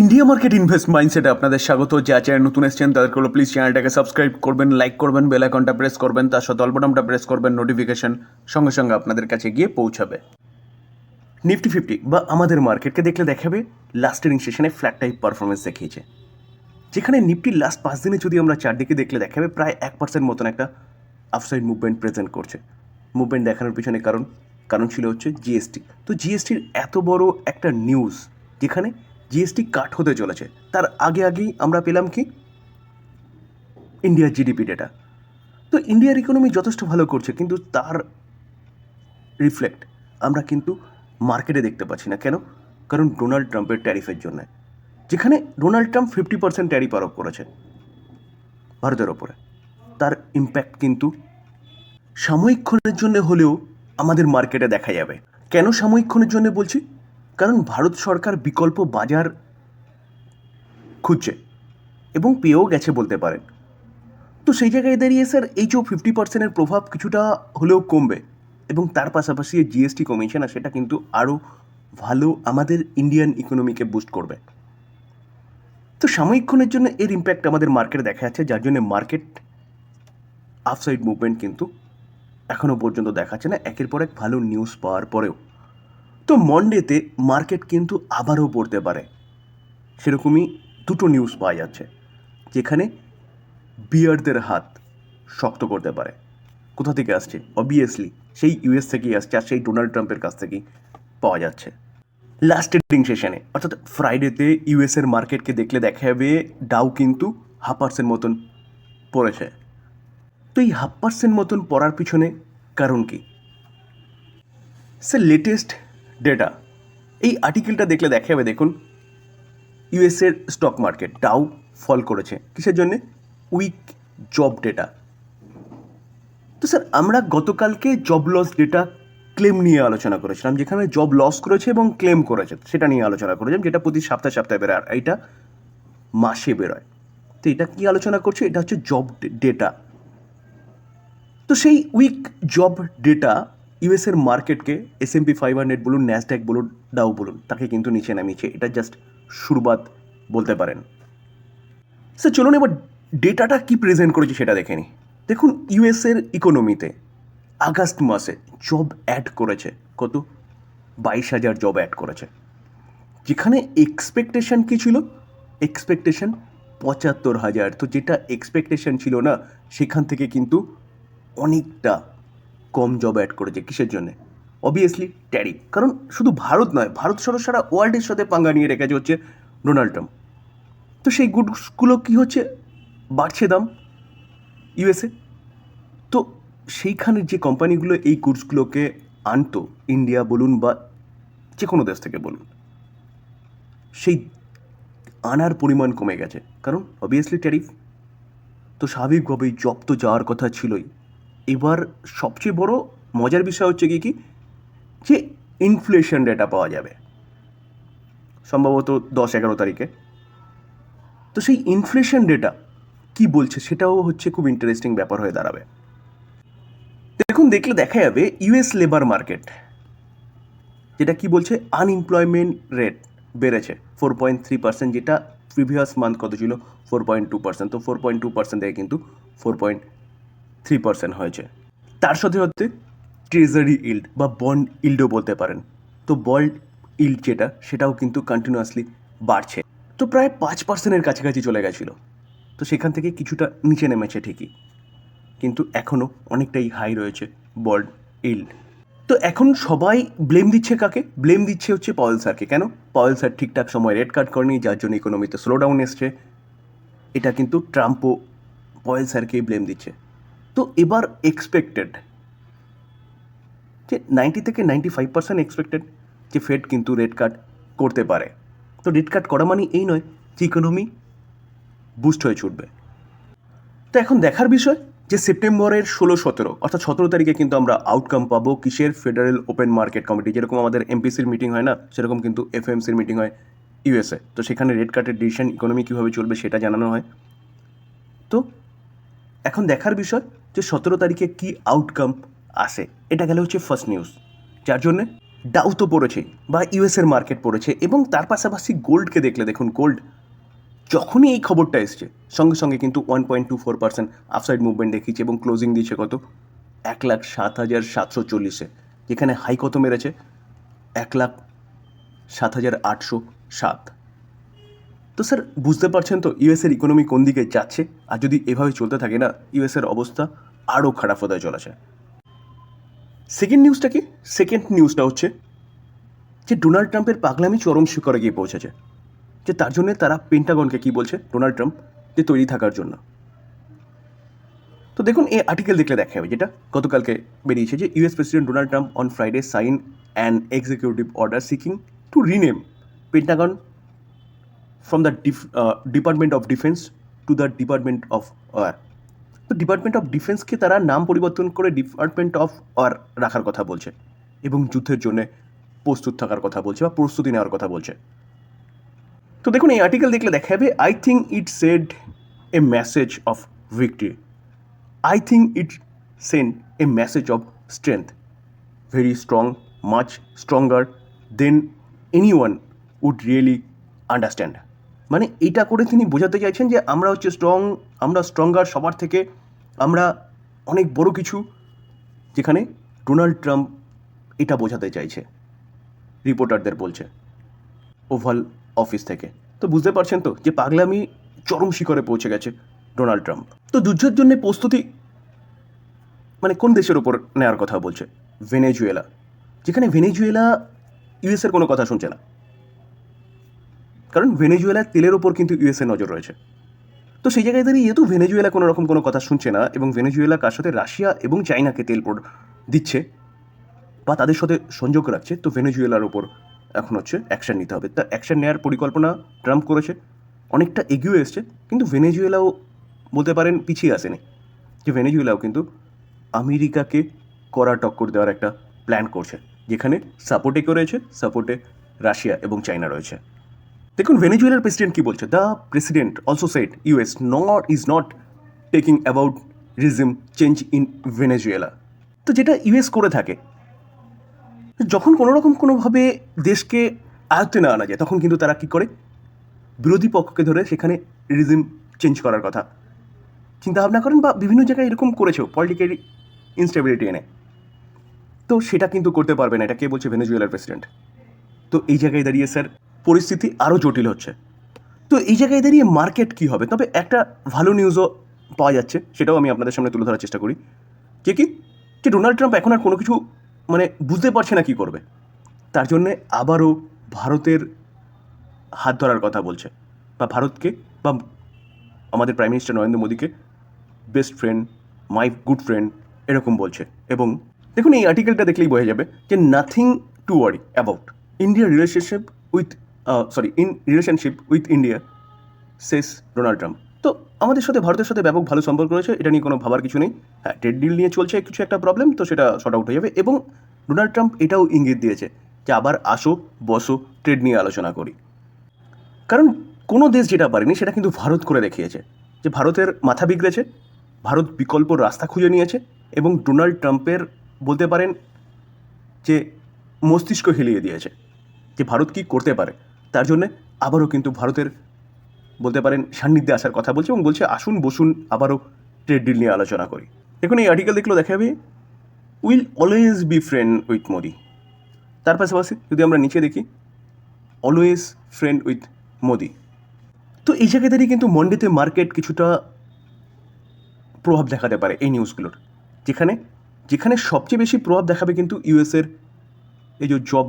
India market invest মাইন্ডসেটে আপনাদের স্বাগত। যা চ্যানেল নতুন এসেছেন, তাদেরকে হলো প্লিজ চ্যানেলটাকে সাবস্ক্রাইব করবেন লাইক করবেন বেল আইকনটা প্রেস করবেন, তার সাথে অল্পটামটা প্রেস করবেন নোটিফিকেশন সঙ্গে সঙ্গে আপনাদের কাছে গিয়ে পৌঁছাবে। নিফটি ফিফটি বা আমাদের মার্কেটকে দেখলে দেখাবে লাস্ট ট্রেডিং সেশনে ফ্ল্যাট টাইপ পারফরমেন্স দেখিয়েছে। যেখানে নিফটির লাস্ট পাঁচ দিনে যদি আমরা চারদিকে দেখলে দেখাবে, প্রায় এক পার্সেন্ট মতন একটা আফসাইড মুভমেন্ট প্রেজেন্ট করছে। মুভমেন্ট দেখানোর পিছনে কারণ কারণ ছিল হচ্ছে জিএসটি তো জিএসটির এত বড় একটা নিউজ যেখানে জিএসটি কাট হতে চলেছে। তার আগে আগেই আমরা পেলাম কি? ইন্ডিয়ার জিডিপি ডেটা তো ইন্ডিয়ার ইকোনমি যথেষ্ট ভালো করছে, কিন্তু তার রিফ্লেক্ট আমরা কিন্তু মার্কেটে দেখতে পাচ্ছি না। কেন? কারণ ডোনাল্ড ট্রাম্পের ট্যারিফের জন্য। যেখানে Donald Trump fifty percent tariff আরোপ করেছে। ভারতের ওপরে। তার ইম্প্যাক্ট কিন্তু সাময়িকক্ষণের জন্য হলেও আমাদের মার্কেটে দেখা যাবে। কেন সাময়িকক্ষণের জন্য বলছি? কারণ ভারত সরকার বিকল্প বাজার খুঁজছে এবং পেয়েও গেছে বলতে পারেন। তো সেই জায়গায় দাঁড়িয়ে স্যার, এই যে ফিফটি পার্সেন্টের প্রভাব কিছুটা হলেও কমবে এবং তার পাশাপাশি জিএসটি কমিশন আর সেটা কিন্তু আরও ভালো আমাদের ইন্ডিয়ান ইকোনমিকে বুস্ট করবে। তো সাময়িকক্ষণের জন্য এর ইম্প্যাক্ট আমাদের মার্কেটে দেখা যাচ্ছে, যার জন্য মার্কেট আফসাইড মুভমেন্ট কিন্তু এখনও পর্যন্ত দেখাচ্ছে না। একের পর এক ভালো নিউজ পাওয়ার পরেও। তো মন্ডেতে মার্কেট কিন্তু আবারও পড়তে পারে। সেরকমই দুটো নিউজ পাওয়া যাচ্ছে, যেখানে বিয়ারদের হাত শক্ত করতে পারে। কোথা থেকে আসছে? অবভিয়াসলি সেই ইউএস থেকেই আসছে আর সেই ডোনাল্ড ট্রাম্পের কাছ থেকেই পাওয়া যাচ্ছে। লাস্ট ট্রেডিং সেশনে অর্থাৎ ফ্রাইডেতে ইউএসের মার্কেটকে দেখলে দেখা যাবে ডাউ কিন্তু হাফ পার্সেন্ট মতন পড়েছে। তো এই হাফ পার্সেন্ট মতন পড়ার পিছনে কারণ কি? স্যার লেটেস্ট ডেটা এই আর্টিকেলটা দেখলে দেখা যাবে দেখুন ইউএসের স্টক মার্কেট ডাউ ফল করেছে। কিসের জন্যে? উইক জব ডেটা তো স্যার আমরা গতকালকে জব লস ডেটা ক্লেম নিয়ে আলোচনা করেছিলাম, যেখানে জব লস করেছে এবং ক্লেম করেছে। সেটা নিয়ে আলোচনা করেছিলাম, যেটা প্রতি সপ্তাহে সপ্তাহে বেরোয়। আর এটা মাসে বেরোয়। তো এটা কি আলোচনা করছে? এটা হচ্ছে জব ডেটা তো সেই উইক জব ডেটা ইউএসের মার্কেটকে S and P five hundred বলুন ন্যাসড্যাক বলুন ডাউ বলুন, তাকে কিন্তু নিচে নামিয়েছে। এটা জাস্ট শুরুবাত বলতে পারেন। স্যার চলুন এবার ডেটাটা কি প্রেজেন্ট করেছে সেটা দেখে নিই। দেখুন ইউএসের ইকোনমিতে আগস্ট মাসে জব অ্যাড করেছে। কত? বাইশ হাজার জব অ্যাড করেছে। যেখানে এক্সপেকটেশন কি ছিল? এক্সপেকটেশন পঁচাত্তর হাজার। তো যেটা এক্সপেকটেশন ছিল না, সেখান থেকে কিন্তু অনেকটা কম জব অ্যাড করেছে, কিসের জন্যে? অবভিয়াসলি ট্যারিফ কারণ শুধু ভারত নয়, ভারত সহ সারা ওয়ার্ল্ডের সাথে পাঙ্গা নিয়ে রেখেছে হচ্ছে ডোনাল্ড ট্রাম্প তো সেই গুডসগুলো কী হচ্ছে? বাড়ছে দাম ইউএসএ তো সেইখানে যে কোম্পানিগুলো এই গুডসগুলোকে আনতো ইন্ডিয়া বলুন বা যে কোনো দেশ থেকে বলুন, সেই আনার পরিমাণ কমে গেছে। কারণ অবভিয়াসলি ট্যারিফ তো স্বাভাবিকভাবেই জব তো যাওয়ার কথা ছিলই। এবার সবচেয়ে বড় মজার বিষয় হচ্ছে কি কি? যে ইনফ্লেশন ডেটা পাওয়া যাবে। সম্ভবত দশ এগারো তারিখে। তো সেই ইনফ্লেশন ডেটা কি বলছে সেটাও হচ্ছে খুব ইন্টারেস্টিং ব্যাপার হয়ে দাঁড়াবে। দেখুন, দেখলে দেখা যাবে ইউএস লেবার মার্কেট যেটা কি বলছে? আনএমপ্লয়মেন্ট রেট বেড়েছে। ফোর পয়েন্ট থ্রি পার্সেন্ট যেটা প্রিভিয়াস মান্থ কত ছিল? ফোর পয়েন্ট টু পার্সেন্ট তো ফোর পয়েন্ট টু পার্সেন্ট থেকে কিন্তু ফোর পয়েন্ট থ্রি পার্সেন্ট হয়েছে। তার সাথে হচ্ছে ট্রেজারি ইল্ড বা বন্ড ইল্ডও বলতে পারেন। তো বন্ড ইল্ড যেটা, সেটাও কিন্তু কন্টিনিউয়াসলি বাড়ছে। তো প্রায় পাঁচ পার্সেন্টের কাছাকাছি চলে গেছিল। তো সেখান থেকে কিছুটা নিচে নেমেছে ঠিকই। কিন্তু এখনও অনেকটাই হাই রয়েছে বল্ড ইল্ড তো এখন সবাই ব্লেম দিচ্ছে কাকে? ব্লেম দিচ্ছে হচ্ছে পয়েল স্যারকে। কেন? পয়েল স্যার ঠিকঠাক সময় রেড কার্ড করেনি, যার জন্য ইকোনমিতে স্লো ডাউন এসছে। এটা কিন্তু ট্রাম্পও পয়েল স্যারকেই ব্লেম দিচ্ছে। তো এবার এক্সপেক্টেড যে নাইনটি থেকে নাইনটি ফাইভ পার্সেন্ট এক্সপেক্টেড যে ফেড কিন্তু রেড কার্ড করতে পারে। তো রেড কার্ড করা মানে এই নয় যে ইকোনমি বুস্ট হয়ে ছুটবে। তো এখন দেখার বিষয় যে সেপ্টেম্বরের ষোলো সতেরো, অর্থাৎ সতেরো তারিখে কিন্তু আমরা আউটকাম পাবো কিসের ফেডারেল ওপেন মার্কেট কমিটি যেরকম আমাদের এমপিসির মিটিং হয় না, সেরকম কিন্তু এফএমসির মিটিং হয় ইউএসএ তো সেখানে রেড কার্ডের ডিসিশন ইকোনমি কীভাবে চলবে সেটা জানানো হয়। তো এখন দেখার বিষয় যে সতেরো তারিখে কি আউটকাম আসে? এটা গেলে হচ্ছে ফার্স্ট নিউজ যার জন্যে ডাউ তো পড়েছে বা ইউএসের মার্কেট পড়েছে এবং তার পাশাপাশি গোল্ডকে দেখলে দেখুন গোল্ড যখনই এই খবরটা এসছে, সঙ্গে সঙ্গে কিন্তু one point two four percent upside movement দেখিয়েছে এবং ক্লোজিং দিয়েছে কত? এক লাখ সাত হাজার সাতশো চল্লিশে, যেখানে হাই কত মেরেছে? এক লাখ সাত হাজার আটশো সাত। তো স্যার, বুঝতে পারছেন তো ইউএসের ইকোনমি কোন দিকে যাচ্ছে? আর যদি এভাবে চলতে থাকে না, ইউএসের অবস্থা আরও খারাপ হতে চলেছে। সেকেন্ড নিউজটা কি? সেকেন্ড নিউজটা হচ্ছে যে ডোনাল্ড ট্রাম্পের পাগলামি চরম শিখরে গিয়ে পৌঁছেছে। যে তার জন্য তারা পেন্টাগনকে কি বলছে? ডোনাল্ড ট্রাম্প, যে তৈরি থাকার জন্য। তো দেখুন, এই আর্টিকেল দেখলে দেখা যাবে যেটা গতকালকে বেরিয়েছে যে US President Donald Trump on Friday sign an executive order seeking to rename Pentagon from the Department of Defense to the Department of War তো ডিপার্টমেন্ট অফ ডিফেন্সকে তারা নাম পরিবর্তন করে ডিপার্টমেন্ট অফ ওয়ার রাখার কথা বলছে এবং যুদ্ধের জন্য প্রস্তুত থাকার কথা বলছে বা প্রস্তুতি নেওয়ার কথা বলছে। তো দেখুন, এই আর্টিকেল দেখলে দেখা যাবে I think it said a message of victory I think it send a message of strength very strong much stronger than anyone would really understand মানে এটা করে তিনি বোঝাতে চাইছেন যে আমরা হচ্ছে স্ট্রং আমরা স্ট্রঙ্গার সবার থেকে, আমরা অনেক বড় কিছু, যেখানে ডোনাল্ড ট্রাম্প এটা বোঝাতে চাইছে, রিপোর্টারদের বলছে, ওভাল অফিস থেকে। তো বুঝতে পারছেন তো যে পাগলামি চরম শিখরে পৌঁছে গেছে ডোনাল্ড ট্রাম্প। তো যুদ্ধের জন্য প্রস্তুতি মানে কোন দেশের ওপর নেওয়ার কথা বলছে? ভেনেজুয়েলা। যেখানে ভেনেজুয়েলা ইউএসের কোনো কথা শুনছে না। কারণ ভেনেজুয়েলার তেলের ওপর কিন্তু ইউএসএ নজর রয়েছে। তো সেই জায়গায় দাঁড়িয়ে যেহেতু ভেনেজুয়েলা কোনো রকম কোনো কথা শুনছে না এবং ভেনেজুয়েলা কার সাথে রাশিয়া এবং চাইনাকে তেল দিচ্ছে বা তাদের সাথে সংযোগ রাখছে, তো ভেনেজুয়েলার ওপর এখন হচ্ছে অ্যাকশন নিতে হবে। তা অ্যাকশন নেওয়ার পরিকল্পনা ট্রাম্প করেছে, অনেকটা এগিয়ে এসছে, কিন্তু ভেনেজুয়েলাও বলতে পারেন পিছিয়ে আসেনি। যে ভেনেজুয়েলাও কিন্তু আমেরিকাকে কড়া টক্কর দেওয়ার একটা প্ল্যান করছে, যেখানে সাপোর্টে করেছে সাপোর্টে রাশিয়া এবং চায়না রয়েছে। দেখুন ভেনেজুয়েলার প্রেসিডেন্ট কি বলছে? The president also said US not is not taking about regime change in Venezuela তো যেটা ইউএস করে থাকে, যখন কোনো রকম কোনোভাবে দেশকে আয়ত্তে না আনা যায়, তখন কিন্তু তারা কী করে? বিরোধী পক্ষকে ধরে সেখানে রিজিম চেঞ্জ করার কথা। চিন্তা ভাবনা করেন বা বিভিন্ন জায়গায় এরকম করেছেও পলিটিক্যাল ইনস্টেবিলিটি এনে। তো সেটা কিন্তু করতে পারবে না। এটা কে বলছে? ভেনেজুয়েলার প্রেসিডেন্ট তো এই জায়গায় দাঁড়িয়ে স্যার পরিস্থিতি আরও জটিল হচ্ছে। তো এই জায়গায় দাঁড়িয়ে মার্কেট কী হবে? তবে একটা ভালো নিউজও পাওয়া যাচ্ছে, সেটাও আমি আপনাদের সামনে তুলে ধরার চেষ্টা করি। কে কি? যে ডোনাল্ড ট্রাম্প এখন আর কোনো কিছু মানে বুঝতে পারছে না কী করবে। তার জন্যে আবারও ভারতের হাত ধরার কথা বলছে। বা ভারতকে বা আমাদের প্রাইম মিনিস্টার নরেন্দ্র মোদীকে best friend my good friend এরকম বলছে। এবং দেখুন, এই আর্টিকেলটা দেখলেই বোঝা যাবে যে নাথিং টু ওয়ারি অ্যাবাউট ইন্ডিয়ার relationship with sorry in relationship with India শেষ ডোনাল্ড ট্রাম্প তো আমাদের সাথে, ভারতের সাথে ব্যাপক ভালো সম্পর্ক রয়েছে, এটা নিয়ে কোনো ভাবার কিছু নেই। হ্যাঁ ট্রেড ডিল নিয়ে চলছে কিছু একটা প্রবলেম তো সেটা শর্ট আউট হয়ে যাবে। এবং ডোনাল্ড ট্রাম্প এটাও ইঙ্গিত দিয়েছে যে আবার আসো, বসো ট্রেড নিয়ে আলোচনা করি। কারণ কোনো দেশ যেটা পারেনি, সেটা কিন্তু ভারত করে দেখিয়েছে। যে ভারতের মাথা বিগড়েছে, ভারত বিকল্প রাস্তা খুঁজে নিয়েছে, এবং ডোনাল্ড ট্রাম্পের বলতে পারেন যে মস্তিষ্ক হিলিয়ে দিয়েছে যে ভারত কী করতে পারে। তার জন্যে আবারও কিন্তু ভারতের, বলতে পারেন, সান্নিধ্যে আসার কথা বলছে এবং বলছে, আসুন বসুন, আবারও ট্রেড ডিল নিয়ে আলোচনা করি। দেখুন, এই আর্টিকেল দেখলেও দেখা যাবে will always be friend with Modi তার পাশাপাশি যদি আমরা নিচে দেখি অলওয়েজ ফ্রেন্ড উইথ মোদি তো এই দাঁড়িয়ে কিন্তু মন্ডেতে মার্কেট কিছুটা প্রভাব দেখাতে পারে এই নিউজগুলোর যেখানে যেখানে সবচেয়ে বেশি প্রভাব দেখাবে কিন্তু ইউএসের এই যে জব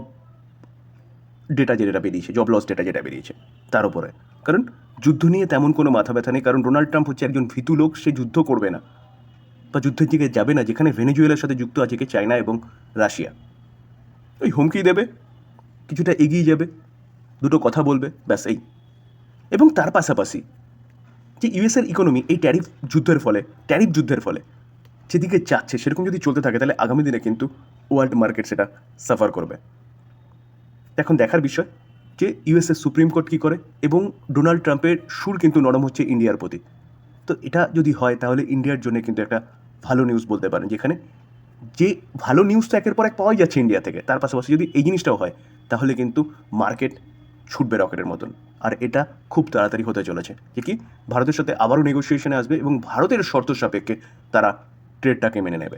ডেটা যেটা বেরিয়েছে জব লস ডেটা যেটা বেরিয়েছে, তার উপরে। কারণ যুদ্ধ নিয়ে তেমন কোনো মাথা ব্যথা নেই, কারণ ডোনাল্ড ট্রাম্প হচ্ছে একজন ভীতু লোক, সে যুদ্ধ করবে না। বা যুদ্ধের দিকে যাবে না, যেখানে ভেনেজুয়েলার সাথে যুক্ত আছে, কি চায়না এবং রাশিয়া। ওই হুমকি দেবে, কিছুটা এগিয়ে যাবে, দুটো কথা বলবে, ব্যাস এই। এবং তার পাশাপাশি যে ইউএসের ইকোনমি এই ট্যারিফ যুদ্ধের ফলে ট্যারিফ যুদ্ধের ফলে, যেদিকে যাচ্ছে, সেরকম যদি চলতে থাকে, তাহলে আগামী দিনে কিন্তু ওয়ার্ল্ড মার্কেট সেটা সাফার করবে। এখন দেখার বিষয় যে ইউএসএ সুপ্রিম কোর্ট কী করে এবং ডোনাল্ড ট্রাম্পের সুর কিন্তু নরম হচ্ছে ইন্ডিয়ার প্রতি। তো এটা যদি হয় তাহলে ইন্ডিয়ার জন্য কিন্তু একটা ভালো নিউজ বলতে পারেন, যেখানে যে ভালো নিউজ তো একের পর এক পাওয়াই যাচ্ছে ইন্ডিয়া থেকে। তার পাশাপাশি যদি এই জিনিসটাও হয়, তাহলে কিন্তু মার্কেট ছুটবে রকেটের মতন। আর এটা খুব তাড়াতাড়ি হতে চলেছে। যে কি? ভারতের সাথে আবারও নেগোসিয়েশনে আসবে এবং ভারতের শর্ত সাপেক্ষে তারা ট্রেডটাকে মেনে নেবে।